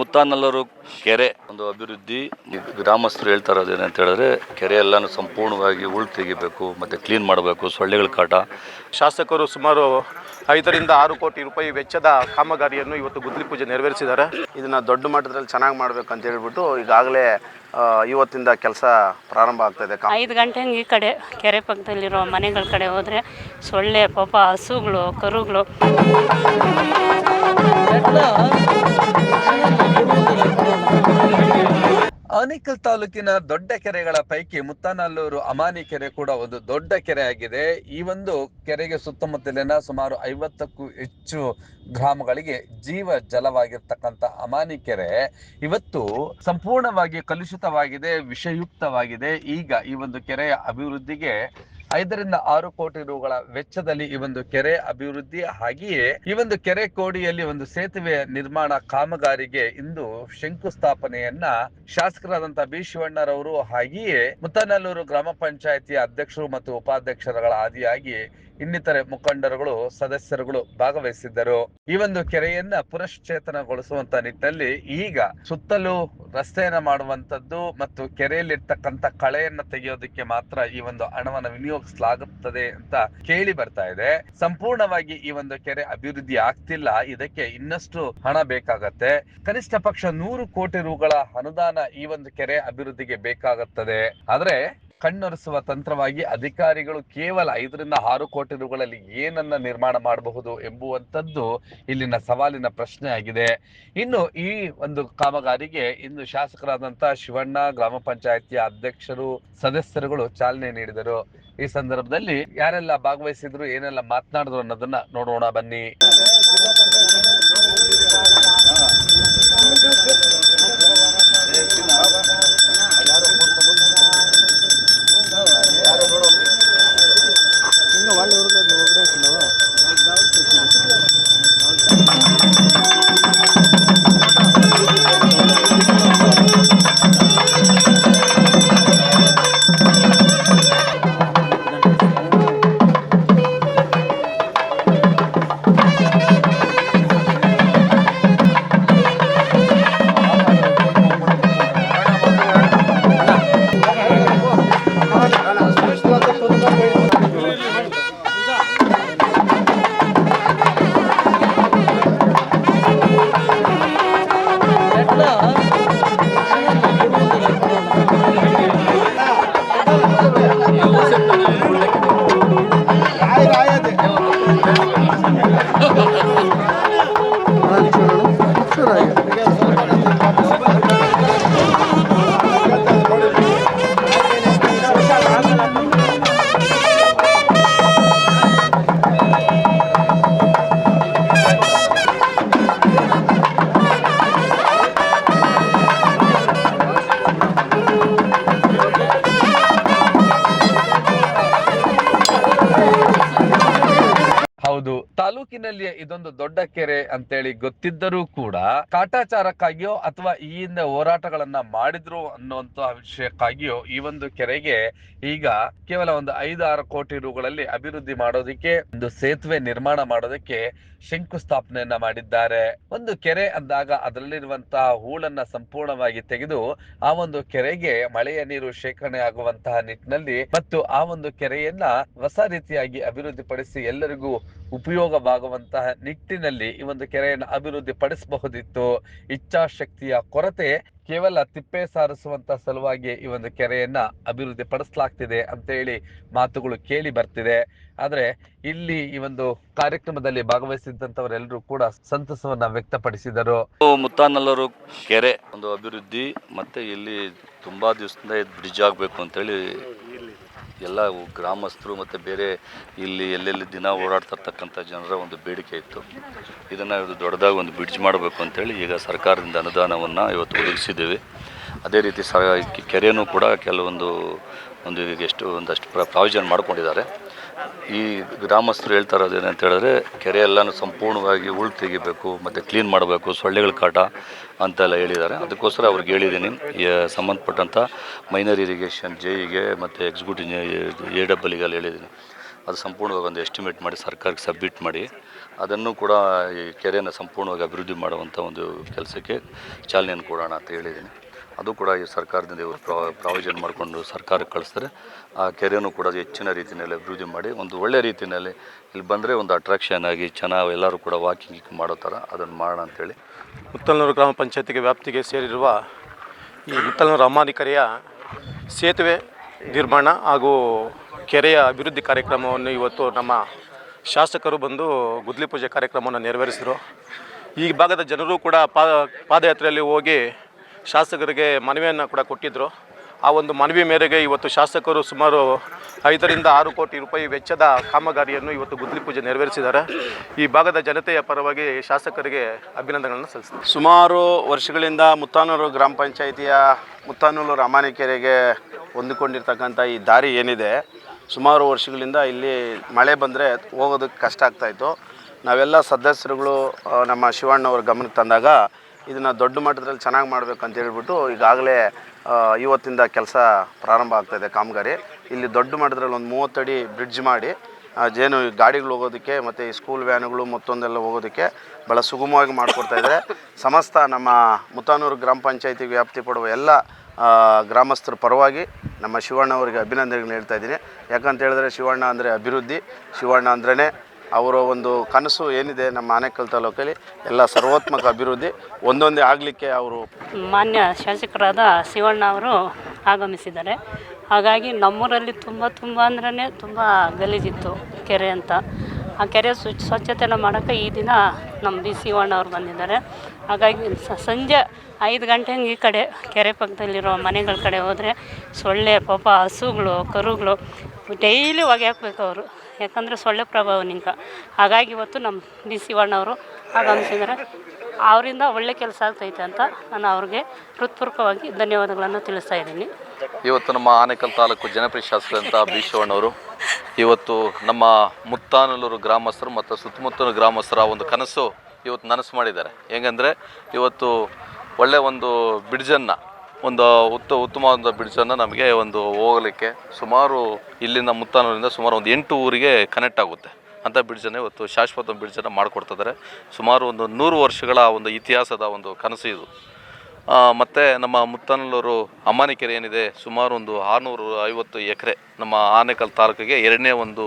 ಮುತ್ತಾನಲ್ಲೂರು ಕೆರೆ ಒಂದು ಅಭಿವೃದ್ಧಿ ಗ್ರಾಮಸ್ಥರು ಹೇಳ್ತಾ ಇರೋದು ಏನಂತ ಹೇಳಿದ್ರೆ ಕೆರೆ ಎಲ್ಲಾನು ಸಂಪೂರ್ಣವಾಗಿ ಉಳ್ ತೆಗಿಬೇಕು, ಮತ್ತೆ ಕ್ಲೀನ್ ಮಾಡಬೇಕು, ಸೊಳ್ಳೆಗಳ ಕಾಟ. ಶಾಸಕರು ಸುಮಾರು ಐದರಿಂದ ಆರು ಕೋಟಿ ರೂಪಾಯಿ ವೆಚ್ಚದ ಕಾಮಗಾರಿಯನ್ನು ಇವತ್ತು ಗುದ್ಲಿ ಪೂಜೆ ನೆರವೇರಿಸಿದ್ದಾರೆ. ಇದನ್ನ ದೊಡ್ಡ ಮಟ್ಟದಲ್ಲಿ ಚೆನ್ನಾಗಿ ಮಾಡಬೇಕು ಅಂತ ಹೇಳ್ಬಿಟ್ಟು ಈಗಾಗಲೇ ಇವತ್ತಿಂದ ಕೆಲಸ ಪ್ರಾರಂಭ ಆಗ್ತಾ ಇದೆ. ಐದು ಗಂಟೆ ಹಂಗೆ ಈ ಕಡೆ, ಕೆರೆ ಪಕ್ಕದಲ್ಲಿರೋ ಮನೆಗಳ ಕಡೆ ಹೋದರೆ ಸೊಳ್ಳೆ, ಪಾಪ, ಹಸುಗಳು, ಕರುಗಳು. ಆನೇಕಲ್ ತಾಲೂಕಿನ ದೊಡ್ಡ ಕೆರೆಗಳ ಪೈಕಿ ಮುತ್ತಾನಲ್ಲೂರು ಅಮಾನಿ ಕೆರೆ ಕೂಡ ಒಂದು ದೊಡ್ಡ ಕೆರೆ ಆಗಿದೆ. ಈ ಒಂದು ಕೆರೆಗೆ ಸುತ್ತಮುತ್ತಲಿನ ಸುಮಾರು ಐವತ್ತಕ್ಕೂ ಹೆಚ್ಚು ಗ್ರಾಮಗಳಿಗೆ ಜೀವ ಜಲವಾಗಿರ್ತಕ್ಕಂಥ ಅಮಾನಿ ಕೆರೆ ಇವತ್ತು ಸಂಪೂರ್ಣವಾಗಿ ಕಲುಷಿತವಾಗಿದೆ, ವಿಷಯುಕ್ತವಾಗಿದೆ. ಈಗ ಈ ಒಂದು ಕೆರೆಯ ಅಭಿವೃದ್ಧಿಗೆ ಐದರಿಂದ ಆರು ಕೋಟಿ ರುಗಳ ವೆಚ್ಚದಲ್ಲಿ ಈ ಒಂದು ಕೆರೆ ಅಭಿವೃದ್ಧಿ ಹಾಗೆಯೇ ಈ ಒಂದು ಕೆರೆ ಕೋಡಿಯಲ್ಲಿ ಒಂದು ಸೇತುವೆ ನಿರ್ಮಾಣ ಕಾಮಗಾರಿಗೆ ಇಂದು ಶಂಕುಸ್ಥಾಪನೆಯನ್ನ ಶಾಸಕರಾದಂತಹ ಬಿ ಶಿವಣ್ಣರವರು ಹಾಗೆಯೇ ಮುತ್ತನಲ್ಲೂರು ಗ್ರಾಮ ಪಂಚಾಯತಿಯ ಅಧ್ಯಕ್ಷರು ಮತ್ತು ಉಪಾಧ್ಯಕ್ಷರುಗಳ ಆದಿಯಾಗಿ ಇನ್ನಿತರೆ ಮುಖಂಡರುಗಳು, ಸದಸ್ಯರುಗಳು ಭಾಗವಹಿಸಿದ್ದರು. ಈ ಒಂದು ಕೆರೆಯನ್ನ ಪುನಶ್ಚೇತನಗೊಳಿಸುವಂತ ನಿಟ್ಟಿನಲ್ಲಿ ಈಗ ಸುತ್ತಲೂ ರಸ್ತೆಯನ್ನ ಮಾಡುವಂತದ್ದು ಮತ್ತು ಕೆರೆಯಲ್ಲಿರ್ತಕ್ಕಂಥ ಕಳೆಯನ್ನ ತೆಗೆಯೋದಕ್ಕೆ ಮಾತ್ರ ಈ ಒಂದು ಹಣವನ್ನು ವಿನಿಯೋಗಿಸಲಾಗುತ್ತದೆ ಅಂತ ಕೇಳಿ ಬರ್ತಾ ಇದೆ. ಸಂಪೂರ್ಣವಾಗಿ ಈ ಒಂದು ಕೆರೆ ಅಭಿವೃದ್ಧಿ ಆಗ್ತಿಲ್ಲ. ಇದಕ್ಕೆ ಇನ್ನಷ್ಟು ಹಣ ಬೇಕಾಗತ್ತೆ. ಕನಿಷ್ಠ ಪಕ್ಷ ನೂರು ಕೋಟಿ ರುಗಳ ಅನುದಾನ ಈ ಒಂದು ಕೆರೆ ಅಭಿವೃದ್ಧಿಗೆ ಬೇಕಾಗುತ್ತದೆ. ಆದ್ರೆ ಕಣ್ಣೊರೆಸುವ ತಂತ್ರವಾಗಿ ಅಧಿಕಾರಿಗಳು ಕೇವಲ ಐದರಿಂದ ಆರು ಕೋಟಿ ರುಗಳಲ್ಲಿ ಏನನ್ನ ನಿರ್ಮಾಣ ಮಾಡಬಹುದು ಎಂಬುವಂಥದ್ದು ಇಲ್ಲಿನ ಸವಾಲಿನ ಪ್ರಶ್ನೆ ಆಗಿದೆ ಇನ್ನು ಈ ಒಂದು ಕಾಮಗಾರಿಗೆ ಇಂದು ಶಾಸಕರಾದಂತಹ ಶಿವಣ್ಣ, ಗ್ರಾಮ ಪಂಚಾಯತಿಯ ಅಧ್ಯಕ್ಷರು, ಸದಸ್ಯರುಗಳು ಚಾಲನೆ ನೀಡಿದರು. ಈ ಸಂದರ್ಭದಲ್ಲಿ ಯಾರೆಲ್ಲ ಭಾಗವಹಿಸಿದ್ರು, ಏನೆಲ್ಲ ಮಾತನಾಡಿದ್ರು ಅನ್ನೋದನ್ನ ನೋಡೋಣ ಬನ್ನಿ. 원래 그렇게 노래했지, 뭐 너. 뭐. ತಾಲೂಕಿನಲ್ಲಿ ಇದೊಂದು ದೊಡ್ಡ ಕೆರೆ ಅಂತೇಳಿ ಗೊತ್ತಿದ್ದರೂ ಕೂಡ ಕಾಟಾಚಾರಕ್ಕಾಗಿಯೋ ಅಥವಾ ಈ ಹಿಂದೆ ಹೋರಾಟಗಳನ್ನ ಮಾಡಿದ್ರು ಅನ್ನುವಂತ ವಿಷಯಕ್ಕಾಗಿಯೋ ಈ ಒಂದು ಕೆರೆಗೆ ಈಗ ಕೇವಲ ಒಂದು ಐದು ಆರು ಕೋಟಿ ರುಗಳಲ್ಲಿ ಅಭಿವೃದ್ಧಿ ಮಾಡೋದಕ್ಕೆ, ಒಂದು ಸೇತುವೆ ನಿರ್ಮಾಣ ಮಾಡೋದಕ್ಕೆ ಶಂಕುಸ್ಥಾಪನೆಯನ್ನ ಮಾಡಿದ್ದಾರೆ. ಒಂದು ಕೆರೆ ಅಂದಾಗ ಅದರಲ್ಲಿರುವಂತಹ ಹೂಳನ್ನ ಸಂಪೂರ್ಣವಾಗಿ ತೆಗೆದು ಆ ಒಂದು ಕೆರೆಗೆ ಮಳೆಯ ನೀರು ಶೇಖರಣೆ ಆಗುವಂತಹ ನಿಟ್ಟಿನಲ್ಲಿ ಮತ್ತು ಆ ಒಂದು ಕೆರೆಯನ್ನ ಹೊಸ ರೀತಿಯಾಗಿ ಅಭಿವೃದ್ಧಿ ಎಲ್ಲರಿಗೂ ಎಲ್ಲರಿಗೂ ಉಪಯೋಗವಾಗುವಂತಹ ನಿಟ್ಟಿನಲ್ಲಿ ಈ ಒಂದು ಕೆರೆಯನ್ನು ಅಭಿವೃದ್ಧಿ ಪಡಿಸಬಹುದಿತ್ತು ಇಚ್ಛಾಶಕ್ತಿಯ ಕೊರತೆ ಕೇವಲ ತಿಪ್ಪೆ ಸಾರಿಸುವಂತ ಸಲುವಾಗಿ ಈ ಒಂದು ಕೆರೆಯನ್ನ ಅಭಿವೃದ್ಧಿ ಪಡಿಸಲಾಗ್ತಿದೆ ಅಂತ ಹೇಳಿ ಮಾತುಗಳು ಕೇಳಿ ಬರ್ತಿದೆ. ಆದ್ರೆ ಇಲ್ಲಿ ಈ ಒಂದು ಕಾರ್ಯಕ್ರಮದಲ್ಲಿ ಭಾಗವಹಿಸಿದಂತವರೆಲ್ಲರೂ ಕೂಡ ಸಂತಸವನ್ನ ವ್ಯಕ್ತಪಡಿಸಿದರು. ಮುತ್ತಾನಲ್ಲರು ಕೆರೆ ಒಂದು ಅಭಿವೃದ್ಧಿ, ಮತ್ತೆ ಇಲ್ಲಿ ತುಂಬಾ ದಿವಸದಿಂದ ಬ್ರಿಡ್ಜ್ ಆಗ್ಬೇಕು ಅಂತ ಅಂತೇಳಿ ಎಲ್ಲ ಗ್ರಾಮಸ್ಥರು ಮತ್ತು ಬೇರೆ ಇಲ್ಲಿ ಎಲ್ಲೆಲ್ಲಿ ದಿನ ಓಡಾಡ್ತಿರ್ತಕ್ಕಂಥ ಜನರ ಒಂದು ಬೇಡಿಕೆ ಇತ್ತು. ಇದನ್ನು ಇದು ದೊಡ್ಡದಾಗಿ ಒಂದು ಬ್ರಿಡ್ಜ್ ಮಾಡಬೇಕು ಅಂತೇಳಿ ಈಗ ಸರ್ಕಾರದಿಂದ ಅನುದಾನವನ್ನು ಇವತ್ತು ಒದಗಿಸಿದ್ದೇವೆ. ಅದೇ ರೀತಿ ಸ ಕೆರೆಯೂ ಕೂಡ ಕೆಲವೊಂದು ಒಂದು ಎಷ್ಟು ಒಂದಷ್ಟು ಪ್ರ ಪ್ರಾವಿಷನ್ ಮಾಡ್ಕೊಂಡಿದ್ದಾರೆ. ಈ ಗ್ರಾಮಸ್ಥರು ಹೇಳ್ತಾ ಇರೋದು ಏನಂತ ಹೇಳಿದ್ರೆ, ಕೆರೆ ಎಲ್ಲನೂ ಸಂಪೂರ್ಣವಾಗಿ ಉಳ್ ತೆಗಿಬೇಕು, ಮತ್ತು ಕ್ಲೀನ್ ಮಾಡಬೇಕು, ಸೊಳ್ಳೆಗಳ ಕಾಟ ಅಂತೆಲ್ಲ ಹೇಳಿದ್ದಾರೆ. ಅದಕ್ಕೋಸ್ಕರ ಅವ್ರಿಗೆ ಹೇಳಿದ್ದೀನಿ ಸಂಬಂಧಪಟ್ಟಂಥ ಮೈನರ್ ಇರಿಗೇಷನ್ ಜೆ ಇಗೆ ಮತ್ತು ಎಕ್ಸಿಕ್ಯೂಟಿವ್ ಎ ಡಬ್ಬಲಿಗೆಲ್ಲ ಹೇಳಿದ್ದೀನಿ. ಅದು ಸಂಪೂರ್ಣವಾಗಿ ಒಂದು ಎಸ್ಟಿಮೇಟ್ ಮಾಡಿ, ಸರ್ಕಾರಕ್ಕೆ ಸಬ್ಮಿಟ್ ಮಾಡಿ, ಅದನ್ನು ಕೂಡ ಈ ಕೆರೆಯನ್ನು ಸಂಪೂರ್ಣವಾಗಿ ಅಭಿವೃದ್ಧಿ ಮಾಡುವಂಥ ಒಂದು ಕೆಲಸಕ್ಕೆ ಚಾಲನೆಯನ್ನು ಕೊಡೋಣ ಅಂತ ಹೇಳಿದ್ದೀನಿ. ಅದು ಕೂಡ ಈ ಸರ್ಕಾರದಿಂದ ಇವರು ಪ್ರಾವಿಷನ್ ಮಾಡಿಕೊಂಡು ಸರ್ಕಾರಕ್ಕೆ ಕಳಿಸ್ತಾರೆ. ಆ ಕೆರೆಯನ್ನು ಕೂಡ ಹೆಚ್ಚಿನ ರೀತಿಯಲ್ಲಿ ಅಭಿವೃದ್ಧಿ ಮಾಡಿ, ಒಂದು ಒಳ್ಳೆ ರೀತಿಯಲ್ಲಿ ಇಲ್ಲಿ ಬಂದರೆ ಒಂದು ಅಟ್ರಾಕ್ಷನ್ ಆಗಿ ಚೆನ್ನಾಗಿ ಎಲ್ಲರೂ ಕೂಡ ವಾಕಿಂಗ್ ಮಾಡೋ ಥರ ಅದನ್ನು ಮಾಡೋಣ ಅಂತೇಳಿ. ಮುತ್ತಲ್ನೂರು ಗ್ರಾಮ ಪಂಚಾಯತಿಗೆ ವ್ಯಾಪ್ತಿಗೆ ಸೇರಿರುವ ಈ ಮುತ್ತಲ್ನೂರು ಅಮ್ಮಾನಿ ಕೆರೆಯ ಸೇತುವೆ ನಿರ್ಮಾಣ ಹಾಗೂ ಕೆರೆಯ ಅಭಿವೃದ್ಧಿ ಕಾರ್ಯಕ್ರಮವನ್ನು ಇವತ್ತು ನಮ್ಮ ಶಾಸಕರು ಬಂದು ಗುದ್ಲಿ ಪೂಜೆ ಕಾರ್ಯಕ್ರಮವನ್ನು ನೆರವೇರಿಸಿದರು. ಈ ಭಾಗದ ಜನರು ಕೂಡ ಪಾದ ಪಾದಯಾತ್ರೆಯಲ್ಲಿ ಹೋಗಿ ಶಾಸಕರಿಗೆ ಮನವಿಯನ್ನು ಕೂಡ ಕೊಟ್ಟಿದ್ದರು ಆ ಒಂದು ಮನವಿ ಮೇರೆಗೆ ಇವತ್ತು ಶಾಸಕರು ಸುಮಾರು ಐದರಿಂದ ಆರು ಕೋಟಿ ರೂಪಾಯಿ ವೆಚ್ಚದ ಕಾಮಗಾರಿಯನ್ನು ಇವತ್ತು ಗುದ್ಲಿ ಪೂಜೆ ನೆರವೇರಿಸಿದ್ದಾರೆ. ಈ ಭಾಗದ ಜನತೆಯ ಪರವಾಗಿ ಶಾಸಕರಿಗೆ ಅಭಿನಂದನೆಗಳನ್ನು ಸಲ್ಲಿಸ್ತಾರೆ ಸುಮಾರು ವರ್ಷಗಳಿಂದ ಮುತ್ತಾನೂರು ಗ್ರಾಮ ಪಂಚಾಯಿತಿಯ ಮುತ್ತಾನೂರು ರಾಮಾನಿಕೆರೆಗೆ ಹೊಂದಿಕೊಂಡಿರ್ತಕ್ಕಂಥ ಈ ದಾರಿ ಏನಿದೆ, ಸುಮಾರು ವರ್ಷಗಳಿಂದ ಇಲ್ಲಿ ಮಳೆ ಬಂದರೆ ಹೋಗೋದಕ್ಕೆ ಕಷ್ಟ ಆಗ್ತಾಯಿತ್ತು ನಾವೆಲ್ಲ ಸದಸ್ಯರುಗಳು ನಮ್ಮ ಶಿವಣ್ಣವ್ರ ಗಮನಕ್ಕೆ ತಂದಾಗ ಇದನ್ನು ದೊಡ್ಡ ಮಟ್ಟದಲ್ಲಿ ಚೆನ್ನಾಗಿ ಮಾಡಬೇಕು ಅಂತ ಹೇಳ್ಬಿಟ್ಟು ಈಗಾಗಲೇ ಇವತ್ತಿಂದ ಕೆಲಸ ಪ್ರಾರಂಭ ಆಗ್ತಾಯಿದೆ ಕಾಮಗಾರಿ. ಇಲ್ಲಿ ದೊಡ್ಡ ಮಟ್ಟದಲ್ಲಿ ಒಂದು ಮೂವತ್ತಡಿ ಬ್ರಿಡ್ಜ್ ಮಾಡಿ ಜೇನು ಗಾಡಿಗಳು ಹೋಗೋದಕ್ಕೆ ಮತ್ತು ಈ ಸ್ಕೂಲ್ ವ್ಯಾನುಗಳು ಮತ್ತೊಂದೆಲ್ಲ ಹೋಗೋದಕ್ಕೆ ಭಾಳ ಸುಗಮವಾಗಿ ಮಾಡಿಕೊಡ್ತಾ ಇದ್ದಾರೆ. ಸಮಸ್ತ ನಮ್ಮ ಮುತಾನೂರು ಗ್ರಾಮ ಪಂಚಾಯತಿ ವ್ಯಾಪ್ತಿ ಪಡುವ ಎಲ್ಲ ಗ್ರಾಮಸ್ಥರ ಪರವಾಗಿ ನಮ್ಮ ಶಿವಣ್ಣ ಅವರಿಗೆ ಅಭಿನಂದನೆಗಳು ಹೇಳ್ತಾ ಇದ್ದೀನಿ. ಯಾಕಂತ ಹೇಳಿದ್ರೆ ಶಿವಣ್ಣ ಅಂದರೆ ಅಭಿವೃದ್ಧಿ, ಶಿವಣ್ಣ ಅಂದ್ರೇ ಅವರ ಒಂದು ಕನಸು ಏನಿದೆ ನಮ್ಮ ಆನೇಕಲ್ ತಾಲೂಕಲ್ಲಿ ಎಲ್ಲ ಸರ್ವೋತ್ಮಕ ಅಭಿವೃದ್ಧಿ ಒಂದೊಂದೇ ಆಗಲಿಕ್ಕೆ ಅವರು ಮಾನ್ಯ ಶಾಸಕರಾದ ಶಿವಣ್ಣ ಅವರು ಆಗಮಿಸಿದ್ದಾರೆ. ಹಾಗಾಗಿ ನಮ್ಮೂರಲ್ಲಿ ತುಂಬ ತುಂಬ ಅಂದ್ರೆ ತುಂಬ ಗಲೀಜಿತ್ತು ಕೆರೆ ಅಂತ. ಆ ಕೆರೆ ಸ್ವಚ್ಛ ಸ್ವಚ್ಛತೆನ ಮಾಡೋಕ್ಕೆ ಈ ದಿನ ನಮ್ಮ ಬಿ ಶಿವಣ್ಣ ಅವ್ರು ಬಂದಿದ್ದಾರೆ. ಹಾಗಾಗಿ ಸಂಜೆ ಐದು ಗಂಟೆ ಈ ಕಡೆ ಕೆರೆ ಪಕ್ಕದಲ್ಲಿರೋ ಮನೆಗಳ ಕಡೆ ಹೋದರೆ ಸೊಳ್ಳೆ, ಪಾಪ, ಹಸುಗಳು, ಕರುಗಳು ಡೈಲಿ ಹೊಗೆ ಹಾಕ್ಬೇಕು ಅವರು. ಯಾಕಂದರೆ ಸೊಳ್ಳೆ ಪ್ರಭಾವ ನಿಂಕ ಹಾಗಾಗಿ ಇವತ್ತು ನಮ್ಮ ಬಿ ಶಿವಣ್ಣವರು ಆಗಮಿಸಿದ್ದಾರೆ ಅವರಿಂದ ಒಳ್ಳೆ ಕೆಲಸ ಆಗ್ತೈತೆ ಅಂತ ನಾನು ಅವ್ರಿಗೆ ಹೃತ್ಪೂರ್ವಕವಾಗಿ ಧನ್ಯವಾದಗಳನ್ನು ತಿಳಿಸ್ತಾ ಇದ್ದೀನಿ. ಇವತ್ತು ನಮ್ಮ ಆನೇಕಲ್ ತಾಲೂಕು ಜನಪ್ರಿಯ ಶಾಸಕರಂತ ಬಿ ಶಿವಣ್ಣವರು ಇವತ್ತು ನಮ್ಮ ಮುತ್ತಾನಲ್ಲೂರು ಗ್ರಾಮಸ್ಥರು ಮತ್ತು ಸುತ್ತಮುತ್ತಲ ಗ್ರಾಮಸ್ಥರ ಒಂದು ಕನಸು ಇವತ್ತು ನನಸು ಮಾಡಿದ್ದಾರೆ. ಹೆಂಗಂದರೆ ಇವತ್ತು ಒಳ್ಳೆಯ ಒಂದು ಬ್ರಿಡ್ಜನ್ನು ಒಂದು ಉತ್ತ ಉತ್ತಮವಾದ ಬ್ರಿಡ್ಜನ್ನು ನಮಗೆ ಒಂದು ಹೋಗಲಿಕ್ಕೆ ಸುಮಾರು ಇಲ್ಲಿಂದ ಮುತ್ತಾನೂರಿಂದ ಸುಮಾರು ಒಂದು ಎಂಟು ಊರಿಗೆ ಕನೆಕ್ಟ್ ಆಗುತ್ತೆ. ಅಂಥ ಬ್ರಿಡ್ಜನ್ನು ಇವತ್ತು ಶಾಶ್ವತ ಬ್ರಿಡ್ಜನ್ನು ಮಾಡಿಕೊಡ್ತಿದ್ದಾರೆ. ಸುಮಾರು ಒಂದು ನೂರು ವರ್ಷಗಳ ಒಂದು ಇತಿಹಾಸದ ಒಂದು ಕನಸು ಇದು. ಮತ್ತು ನಮ್ಮ ಮುತ್ತನಲ್ಲೂರು ಅಮ್ಮಾನಿ ಏನಿದೆ, ಸುಮಾರು ಒಂದು ಆರುನೂರು ಐವತ್ತು ಎಕರೆ ನಮ್ಮ ಆನೇಕಲ್ ತಾಲೂಕಿಗೆ ಎರಡನೇ ಒಂದು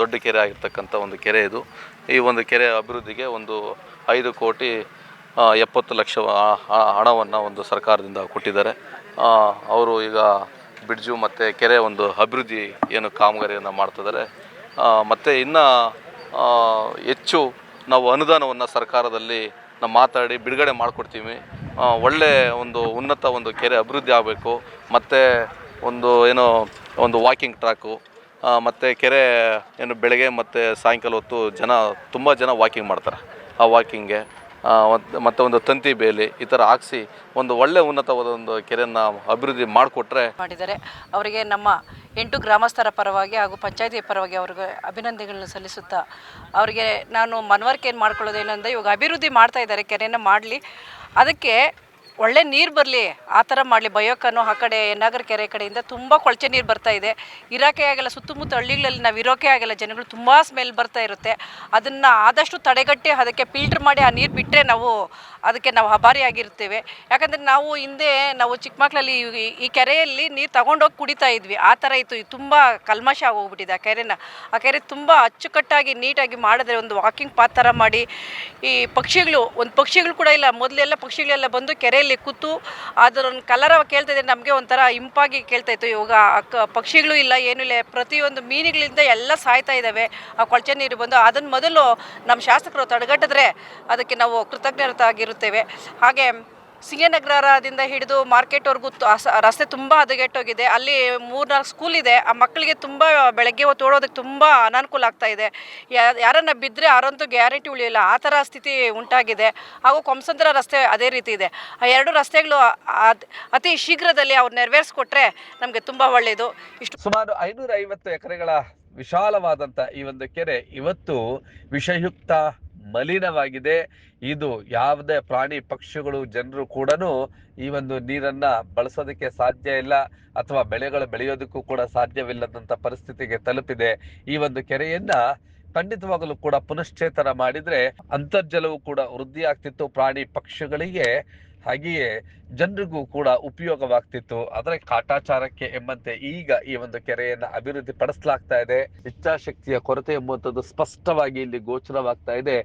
ದೊಡ್ಡ ಕೆರೆ ಆಗಿರ್ತಕ್ಕಂಥ ಒಂದು ಕೆರೆ ಇದು. ಈ ಒಂದು ಕೆರೆ ಅಭಿವೃದ್ಧಿಗೆ ಒಂದು ಐದು ಕೋಟಿ ಎಪ್ಪತ್ತು ಲಕ್ಷ ಹಣವನ್ನು ಒಂದು ಸರ್ಕಾರದಿಂದ ಕೊಟ್ಟಿದ್ದಾರೆ. ಅವರು ಈಗ ಬ್ರಿಡ್ಜು ಮತ್ತು ಕೆರೆ ಒಂದು ಅಭಿವೃದ್ಧಿ ಏನು ಕಾಮಗಾರಿಯನ್ನು ಮಾಡ್ತಿದ್ದಾರೆ. ಮತ್ತು ಇನ್ನು ಹೆಚ್ಚು ನಾವು ಅನುದಾನವನ್ನು ಸರ್ಕಾರದಲ್ಲಿ ನಾವು ಮಾತಾಡಿ ಬಿಡುಗಡೆ ಮಾಡಿಕೊಡ್ತೀವಿ. ಒಳ್ಳೆ ಒಂದು ಉನ್ನತ ಒಂದು ಕೆರೆ ಅಭಿವೃದ್ಧಿ ಆಗಬೇಕು. ಮತ್ತು ಒಂದು ಏನೋ ಒಂದು ವಾಕಿಂಗ್ ಟ್ರ್ಯಾಕು ಮತ್ತು ಕೆರೆ ಏನು ಬೆಳಗ್ಗೆ ಮತ್ತು ಸಾಯಂಕಾಲ ಹೊತ್ತು ಜನ, ತುಂಬ ಜನ ವಾಕಿಂಗ್ ಮಾಡ್ತಾರೆ ಆ ವಾಕಿಂಗ್ಗೆ ಮತ್ತು ಒಂದು ತಂತಿ ಬೇಲಿ ಈ ಥರ ಹಾಕ್ಸಿ ಒಂದು ಒಳ್ಳೆ ಉನ್ನತವಾದ ಒಂದು ಕೆರೆಯನ್ನು ಅಭಿವೃದ್ಧಿ ಮಾಡಿಕೊಟ್ರೆ ಮಾಡಿದ್ದಾರೆ. ಅವರಿಗೆ ನಮ್ಮ ಎಂಟು ಗ್ರಾಮಸ್ಥರ ಪರವಾಗಿ ಹಾಗೂ ಪಂಚಾಯತಿ ಪರವಾಗಿ ಅವ್ರಿಗೆ ಅಭಿನಂದನೆಗಳನ್ನು ಸಲ್ಲಿಸುತ್ತಾ ಅವರಿಗೆ ನಾನು ಮನವರಿಕೆ ಏನು ಮಾಡ್ಕೊಳ್ಳೋದೇನೆಂದರೆ ಇವಾಗ ಅಭಿವೃದ್ಧಿ ಮಾಡ್ತಾ ಇದ್ದಾರೆ, ಕೆರೆಯನ್ನು ಮಾಡಲಿ. ಅದಕ್ಕೆ ಒಳ್ಳೆ ನೀರು ಬರಲಿ, ಆ ಥರ ಮಾಡಲಿ. ಬಯೋಕನು ಆ ಕಡೆ, ನಗರ ಕೆರೆ ಕಡೆಯಿಂದ ತುಂಬ ಕೊಳಚೆ ನೀರು ಬರ್ತಾ ಇದೆ. ಇರೋಕೆ ಆಗಲ್ಲ, ಸುತ್ತಮುತ್ತ ಹಳ್ಳಿಗಳಲ್ಲಿ ನಾವು ಇರೋಕೆ ಆಗಲ್ಲ. ಜನಗಳು ತುಂಬ ಸ್ಮೆಲ್ ಬರ್ತಾ ಇರುತ್ತೆ. ಅದನ್ನು ಆದಷ್ಟು ತಡೆಗಟ್ಟಿ ಅದಕ್ಕೆ ಫಿಲ್ಟ್ರ್ ಮಾಡಿ ಆ ನೀರು ಬಿಟ್ಟರೆ ನಾವು ಅದಕ್ಕೆ ನಾವು ಹಬಾರಿಯಾಗಿರ್ತೇವೆ ಯಾಕಂದರೆ ನಾವು ಹಿಂದೆ, ನಾವು ಚಿಕ್ಕ ಮಕ್ಕಳಲ್ಲಿ ಈ- ಕೆರೆಯಲ್ಲಿ ನೀರು ತಗೊಂಡೋಗಿ ಕುಡಿತಾ ಇದ್ವಿ. ಆ ಥರ ಇತ್ತು. ಇದು ತುಂಬ ಕಲ್ಮಶ ಆಗೋಗ್ಬಿಟ್ಟಿದೆ ಆ ಕೆರೆನ. ಆ ಕೆರೆ ತುಂಬ ಅಚ್ಚುಕಟ್ಟಾಗಿ, ನೀಟಾಗಿ ಮಾಡಿದ್ರೆ ಒಂದು ವಾಕಿಂಗ್ ಪಾತ್ ಥರ ಮಾಡಿ. ಈ ಪಕ್ಷಿಗಳು, ಒಂದು ಪಕ್ಷಿಗಳು ಕೂಡ ಇಲ್ಲ. ಮೊದಲೆಲ್ಲ ಪಕ್ಷಿಗಳೆಲ್ಲ ಬಂದು ಕೆರೆಯಲ್ಲಿ ಕೂತು ಅದರ ಒಂದು ಕಲರ್ ಕೇಳ್ತಾ ಇದ್ರೆ ನಮಗೆ ಒಂಥರ ಇಂಪಾಗಿ ಕೇಳ್ತಾ ಇತ್ತು. ಇವಾಗ ಪಕ್ಷಿಗಳು ಇಲ್ಲ, ಏನೂ ಇಲ್ಲ, ಪ್ರತಿಯೊಂದು ಮೀನುಗಳಿಂದ ಎಲ್ಲ ಸಾಯ್ತಾ ಇದ್ದಾವೆ ಆ ಕೊಳಚೆ ನೀರು ಬಂದು ಅದನ್ನು ಮೊದಲು ನಮ್ಮ ಶಾಸಕರು ತಡೆಗಟ್ಟಿದ್ರೆ ಅದಕ್ಕೆ ನಾವು ಕೃತಜ್ಞರಾಗಿರುತ್ತೇವೆ. ಹಾಗೆ ಸಿಂಗನಗರದಿಂದ ಹಿಡಿದು ಮಾರ್ಕೆಟ್ವರೆಗೂ ರಸ್ತೆ ತುಂಬ ಹದಗೆಟ್ಟೋಗಿದೆ. ಅಲ್ಲಿ ಮೂರ್ನಾಲ್ಕು ಸ್ಕೂಲ್ ಇದೆ. ಆ ಮಕ್ಕಳಿಗೆ ತುಂಬ ಬೆಳಗ್ಗೆ ಹೊತ್ತು ಓಡೋದಕ್ಕೆ ತುಂಬ ಅನಾನುಕೂಲ ಆಗ್ತಾ ಇದೆ. ಯಾರನ್ನ ಬಿದ್ದರೆ ಯಾರಂತೂ ಗ್ಯಾರಂಟಿ ಉಳಿಯಿಲ್ಲ. ಆ ಥರ ಸ್ಥಿತಿ ಉಂಟಾಗಿದೆ. ಹಾಗೂ ಕೊಂಸಂದ್ರ ರಸ್ತೆ ಅದೇ ರೀತಿ ಇದೆ. ಆ ಎರಡು ರಸ್ತೆಗಳು ಅತಿ ಶೀಘ್ರದಲ್ಲಿ ಅವ್ರು ನೆರವೇರಿಸ್ಕೊಟ್ರೆ ನಮಗೆ ತುಂಬ ಒಳ್ಳೆಯದು ಇಷ್ಟು ಸುಮಾರು ಐನೂರ ಐವತ್ತು ಎಕರೆಗಳ ವಿಶಾಲವಾದಂತ ಈ ಒಂದು ಕೆರೆ ಇವತ್ತು ವಿಷಯುಕ್ತ ಮಲಿನವಾಗಿದೆ. ಇದು ಯಾವುದೇ ಪ್ರಾಣಿ ಪಕ್ಷಿಗಳು ಜನರು ಕೂಡ ಈ ಒಂದು ನೀರನ್ನ ಬಳಸೋದಕ್ಕೆ ಸಾಧ್ಯ ಇಲ್ಲ ಅಥವಾ ಬೆಳೆಗಳು ಬೆಳೆಯೋದಕ್ಕೂ ಕೂಡ ಸಾಧ್ಯವಿಲ್ಲದಂತ ಪರಿಸ್ಥಿತಿಗೆ ತಲುಪಿದೆ. ಈ ಒಂದು ಕೆರೆಯನ್ನ ಖಂಡಿತವಾಗಲೂ ಕೂಡ ಪುನಶ್ಚೇತನ ಮಾಡಿದ್ರೆ ಅಂತರ್ಜಲವು ಕೂಡ ವೃದ್ಧಿ ಆಗ್ತಿತ್ತು ಪ್ರಾಣಿ ಪಕ್ಷಿಗಳಿಗೆ ಹಾಗೆಯೇ ಜನರಿಗೂ ಕೂಡ ಉಪಯೋಗವಾಗ್ತಿತ್ತು. ಅದರ ಕಾಟಾಚಾರಕ್ಕೆ ಎಂಬಂತೆ ಈಗ ಈ ಒಂದು ಕೆರೆಯನ್ನ ಅಭಿವೃದ್ಧಿ ಪಡಿಸಲಾಗ್ತಾ ಇದೆ. ಇಚ್ಛಾಶಕ್ತಿಯ ಕೊರತೆ ಎಂಬುವಂಥದ್ದು ಸ್ಪಷ್ಟವಾಗಿ ಇಲ್ಲಿ ಗೋಚರವಾಗ್ತಾ ಇದೆ.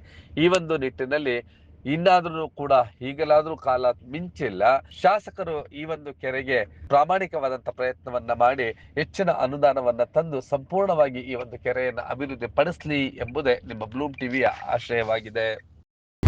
ಈ ಒಂದು ನಿಟ್ಟಿನಲ್ಲಿ ಇನ್ನಾದ್ರೂ ಕೂಡ ಈಗಲಾದ್ರೂ ಕಾಲ ಮಿಂಚಿಲ್ಲ. ಶಾಸಕರು ಈ ಒಂದು ಕೆರೆಗೆ ಪ್ರಾಮಾಣಿಕವಾದಂತ ಪ್ರಯತ್ನವನ್ನ ಮಾಡಿ ಹೆಚ್ಚಿನ ಅನುದಾನವನ್ನ ತಂದು ಸಂಪೂರ್ಣವಾಗಿ ಈ ಒಂದು ಕೆರೆಯನ್ನ ಅಭಿವೃದ್ಧಿ ಪಡಿಸ್ಲಿ ಎಂಬುದೇ ನಿಮ್ಮ ಬ್ಲೂಮ್ ಟಿವಿಯ ಆಶಯವಾಗಿದೆ